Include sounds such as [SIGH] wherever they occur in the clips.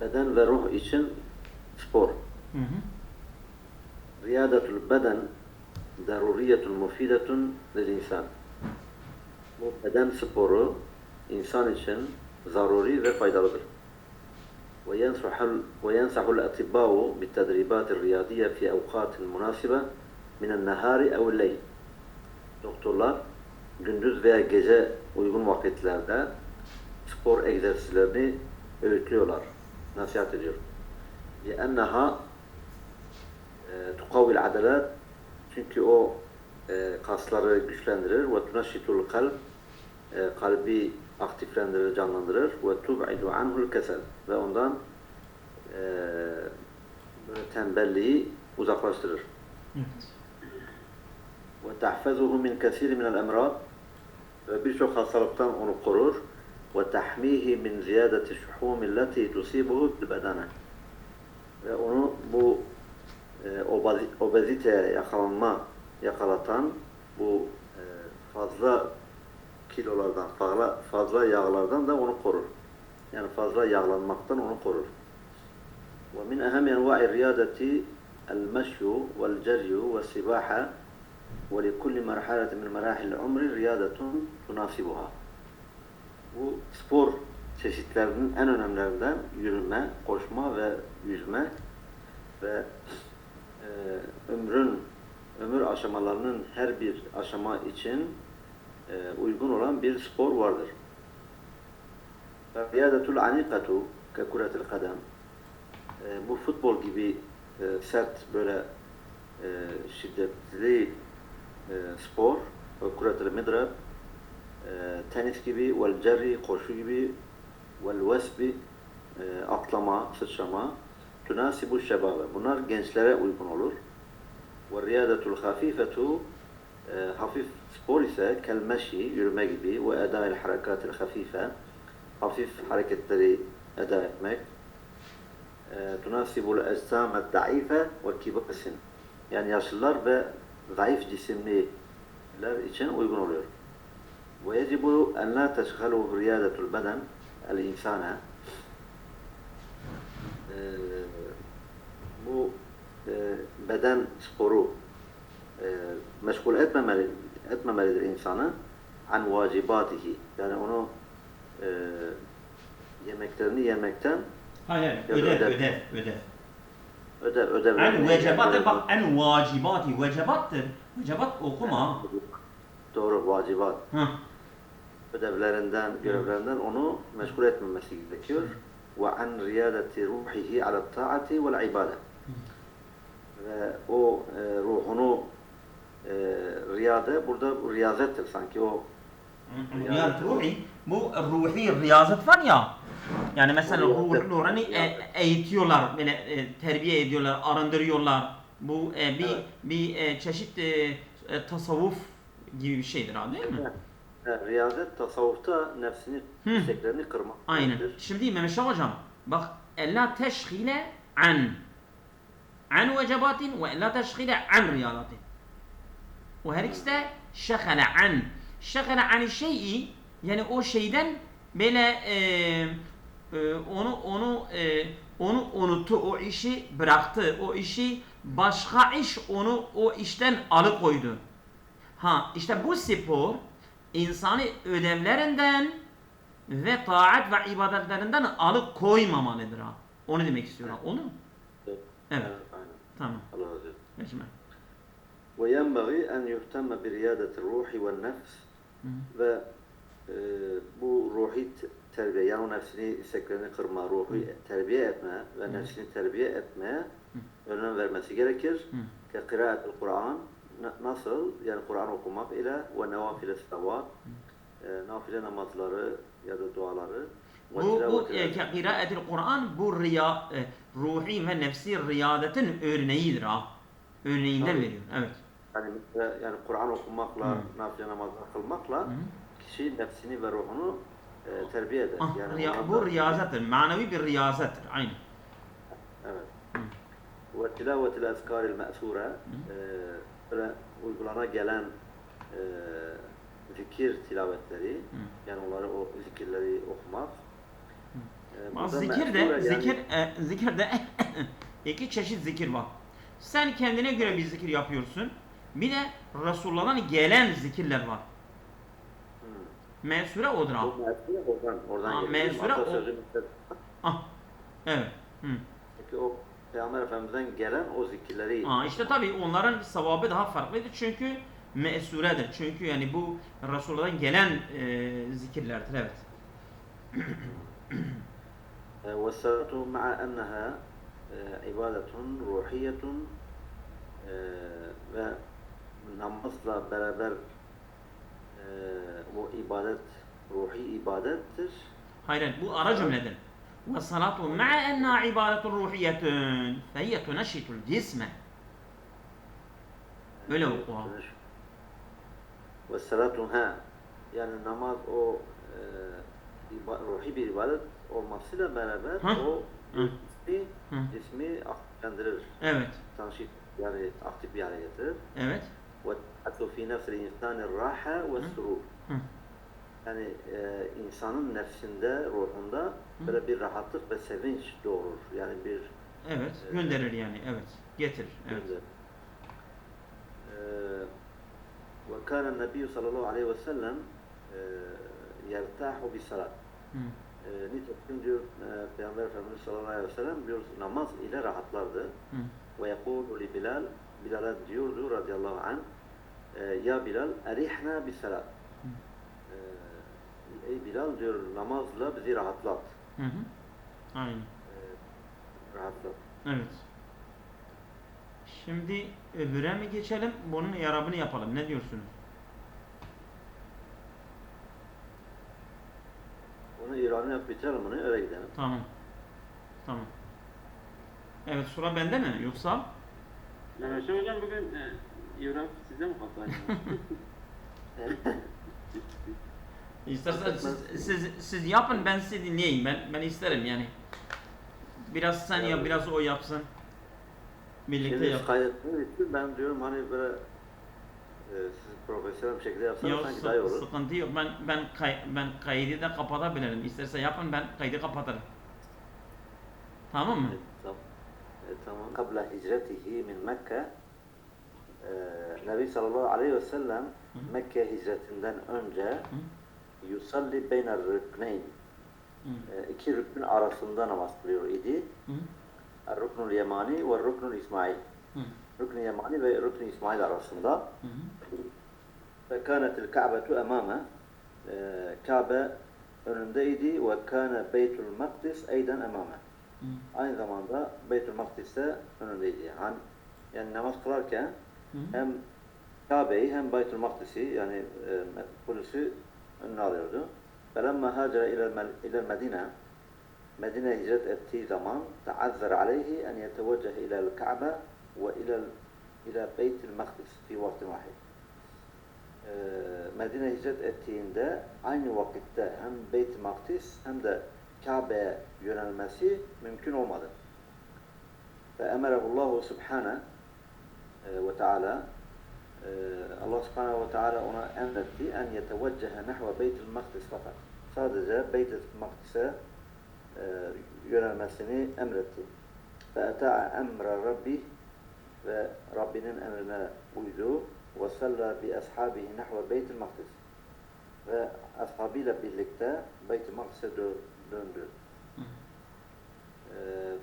beden ve ruh için spor. Hı hı. Riyadatul beden daruriyetun mufidetun lil insan. Bu beden sporu insan için zaruri ve faydalıdır. وينصح وينصح الأطباء بالتدريبات الرياضية في أوقات مناسبة من النهار أو الليل. Doktorlar gündüz veya gece uygun vakitlerde spor egzersizlerini öğütlüyorlar, nasihat ediyor. لأنها e, tukavil adalet çünkü o e, kasları güçlendirir ve tunaşitul kalb e, kalbi aktiflendirir, canlandırır ve tub'idu anhul kesel ve ondan e, böyle tembelliği uzaklaştırır. Evet. Ve tahfazuhu min kesir min el emrad ve birçok hastalıktan onu korur Min ziyadeti şuhumi leti tusibuhu bil bedene ve onu bu e, obeziteye yakalanma yakalatan bu e, fazla kilolardan, fazla, fazla yağlardan da onu korur. Yani fazla yağlanmaktan onu korur. ومن أهم أنواع الرياضة المشي والجري والسباحة ولكل مرحلة من مراحل العمر رياضة تناسبها. Bu spor çeşitlerinin en önemlilerinden yürüme, koşma ve yüzme ve e, ömrün ömür aşamalarının her bir aşama için e, uygun olan bir spor vardır. Riyadetul anikatu ke kuretil kadem e, bu futbol gibi e, sert böyle e, şiddetli e, spor ve kuretil midrab tenis gibi vel cerri koşu gibi vel vesbi e, atlama, sıçrama tunasibu şebabe. Bunlar gençlere uygun olur. Ve riyadetul hafifetu e, hafif spor ise kelmeşi, yürüme gibi ve edail harekatil hafife hafif hareketleri eda etmek e, tunasibul eczamet daife ve kibasin yani yaşlılar ve zayıf cisimliler için uygun oluyor. Ve yecibu en la teşgalu riyadetul beden el insana e, bu e, beden sporu e, meşgul etmemeli, etmemelidir insanı an vacibatihi yani onu e, yemeklerini yemekten Hayır, Ya da ödev, ödev. ödev, ödev. ödev ödevlerini En vecebattır yemeklerini- bak, en vacibati, vecebattır. Vecebat okuma. Doğru vacibat Hı. ödevlerinden, görevlerinden onu meşgul etmemesi gerekiyor. Ve an riyadeti ruhihi ala taati vel ibade. Ve o e, ruhunu e, riyade burada riyazettir sanki o Riyazet ruhi, bu ruhi riyazet var ya. Yani mesela Riyazet. ruh, ruhani e, eğitiyorlar, böyle e, terbiye ediyorlar, arındırıyorlar. Bu e, bir bir e, çeşit e, e, tasavvuf gibi bir şeydir abi değil mi? Evet. Evet, riyazet tasavvufta nefsini, isteklerini kırmak. Aynen. Şimdi Mehmet Şah hocam bak ella teşhile an an vecebatin ve ella teşhile an riyadatin. O her ikisi de şehale an. Şehale an şeyi yani o şeyden böyle e, e, onu onu e, onu unuttu o işi bıraktı o işi başka iş onu o işten alıkoydu. Ha işte bu spor insanı ödevlerinden ve taat ve ibadetlerinden alıkoymamalıdır ha. Onu demek istiyorum. Onu mu? Evet. Evet. Aynen. Tamam. Allah razı olsun. Geçme. وينبغي أن يهتم بريادة الروح والنفس Hı. ve e, bu ruhi te- terbiye yani o nefsini isteklerini kırma, ruhu terbiye etme ve nefsini terbiye etmeye önem vermesi gerekir. Ke kıraatul Kur'an na- nasıl yani Kur'an okumak ile ve nevafile salavat e, nafile namazları ya da duaları Bu, bu e, kıraatil Kur'an bu riya, e, ruhi ve nefsi riyadetin örneğidir ha. Örneğinden Tabii. veriyor. Evet. yani, mesela yani Kur'an okumakla, Hı. nafile namazlar kılmakla Hı. kişi nefsini ve ruhunu e, terbiye eder. Ah, yani riya- bu riyazettir. Manevi bir riyazettir. Aynen. Evet. Ve tilavetil ezkaril me'sure e, böyle uygulana gelen e, zikir tilavetleri yani onları o zikirleri okumak burada zikir de yani- zikir e, zikirde [COUGHS] iki çeşit zikir var. Sen kendine göre bir zikir yapıyorsun. Bir de Resulullah'dan gelen zikirler var. Hı. Mesure odur abi. Meşhur oradan, oradan geliyor. meşhur o- Ah. Evet. Hı. Peki o Peygamber Efendimiz'den gelen o zikirleri Aa, işte tabii onların sevabı daha farklıdır çünkü mesuredir. Çünkü yani bu Resulullah'dan gelen e, zikirlerdir evet. والصلاة مع أنها آه، عبادة روحية آه، ve namazla beraber e, bu ibadet ruhi ibadettir. Hayır bu ara cümledir. والصلاة مع أنها عبادة روحية فهي تنشط الجسم. ولو والصلاة ها يعني النماذ أو آه، روحي بعبادة أو مفصلة برابر أو جسمي أمت. تنشيط يعني أخطر بي على يتر وحتى في نفس الإنسان الراحة والسرور. يعني آه، إنسان نفسه روحه böyle bir rahatlık ve sevinç doğurur. Yani bir Evet. Gönderir yani. Evet. Getirir. Evet. Evet. Ve kâne nebiyyü sallallahu aleyhi ve sellem e, yertahu bis salat. Hı. E, Nitekim diyor e, Peygamber Efendimiz sallallahu aleyhi ve sellem diyor namaz ile rahatlardı. Hı. Ve yekulu li Bilal, Bilal'e diyordu radıyallahu anh e, Ya Bilal erihna bis salat. E, Ey Bilal diyor namazla bizi rahatlat. Hı hı. Aynen. E, rahatlat. Evet. Şimdi öbüre mi geçelim? Bunun yarabını yapalım. Ne diyorsunuz? Onu İran'ı yap bitirelim bunu öyle gidelim. Tamam. Tamam. Evet sıra bende mi? Yoksa? Şah hocam bugün e, İran size mi acaba? [LAUGHS] [LAUGHS] İstersen siz, siz, siz yapın ben sizi dinleyeyim. Ben ben isterim yani. Biraz sen yap, biraz o yapsın. Birlikte yap. kaydettiğiniz için ben diyorum hani böyle e, siz profesyonel bir şekilde yapsanız Yok sanki daha iyi olur. sıkıntı yok. Ben ben kay, ben kaydı da kapatabilirim. İsterse yapın ben kaydı kapatırım. Tamam mı? Evet, tamam. E, tamam. Kabla hicretihi min Mekke e, Nebi sallallahu aleyhi ve sellem Mekke hicretinden önce yusalli beynel rükneyn ee, iki rüknün arasında namaz kılıyor idi. Rüknül Yemani ve Rüknül İsmail. Rüknü Yemani ve Rüknü İsmail arasında. Ve kânetil ka'betu emâme. Ee, Kabe önündeydi ve kâne Beytül Makdis eyden emâme. Aynı zamanda Beytül Makdis de önündeydi. Yani, yani namaz kılarken hem Kabe'yi hem Beytül Makdis'i yani e, Kudüs'ü önüne alıyordu. فَلَمَّا هَاجَرَ اِلَى الْمَدِينَ Medine hicret ettiği zaman تَعَذَّرَ عَلَيْهِ اَنْ يَتَوَجَّهِ اِلَى الْكَعْبَ وَاِلَى إلى بيت المقدس في وقت واحد. Medine hicret ettiğinde aynı vakitte hem Beyt-i Makdis hem de Kabe'ye yönelmesi mümkün olmadı. Ve emerehullahu subhane e, ve teala e, Allah subhanahu ve teala ona emretti en yeteveccehe nehve Beyt-i Makdis fakat. Sadece Beyt-i Makdis'e e, yönelmesini emretti. Ve eta'a emre Rabbi ve Rabbinin emrine uydu. Ve salla bi ashabihi nahve Beyt-i Makdis. Ve ashabıyla birlikte Beyt-i Makdis'e dö- döndü.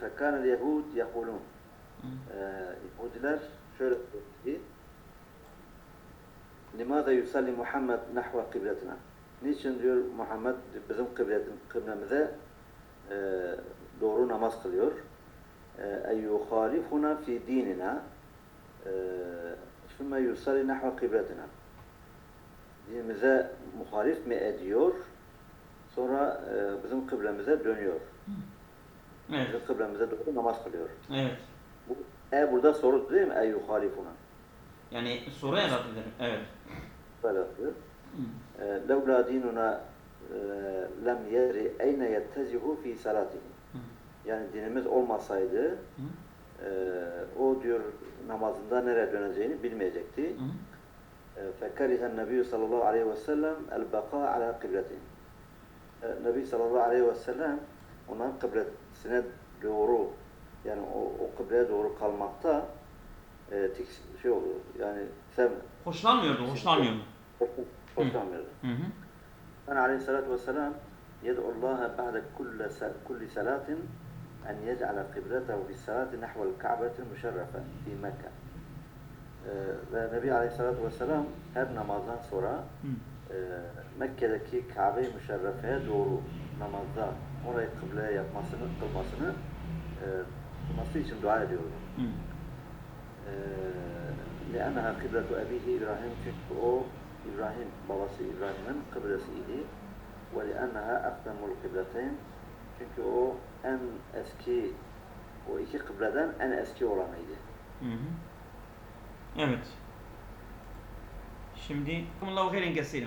فَكَانَ الْيَهُودِ يَقُولُونَ Ee, Yahudiler şöyle ki لِمَاذَا يُسَلِّ Muhammed nahve kıbletine Niçin diyor Muhammed bizim kıbletin, kıblemize e, doğru namaz kılıyor? اَيْ يُخَالِفُنَا فِي دِينِنَا ثُمَّ يُسَلِّ نَحْوَ kıbletine Dinimize muhalif mi ediyor? Sonra e, bizim kıblemize dönüyor. Evet. Bizim kıblemize doğru namaz kılıyor. Evet. Bu, e burada soru değil mi? Ey yuhalifuna. yani soru evet ederim. Evet. Böyle yapıyor. Hı. E, Levla dinuna e, lem yedri eyne yettezihu fi salatihi. Yani dinimiz olmasaydı e, o diyor namazında nereye döneceğini bilmeyecekti. Hı. Fekerihen Nebi sallallahu aleyhi ve sellem el baka ala kıbletihi. E, Nebi sallallahu aleyhi ve sellem onların kıblesine doğru yani o, o kıbleye doğru kalmakta e, tiks- şey oluyor. Yani sev Hoşlanmıyordu, hoşlanmıyordu. hoşlanmıyordu. Hı hı. كان عليه الصلاة والسلام يدعو الله بعد كل س- كل صلاة أن يجعل قبلته في الصلاة نحو الكعبة المشرفة في مكة. Ee, ve Nebi Aleyhisselatü Vesselam her namazdan sonra Hı. e, Mekke'deki Kabe-i Müşerrefe'ye doğru namazda orayı kıbleye yapmasını, kılmasını e, kılması için dua ediyordu. Hı. لأنها قبلة أبيه إبراهيم تشكو إبراهيم بابس إبراهيم قبلة سيدي ولأنها أقدم القبلتين تشكو أن أسكي وإيكي قبلة أن أسكي ورميدي Evet. Şimdi Allah'u hayrın kesiyle.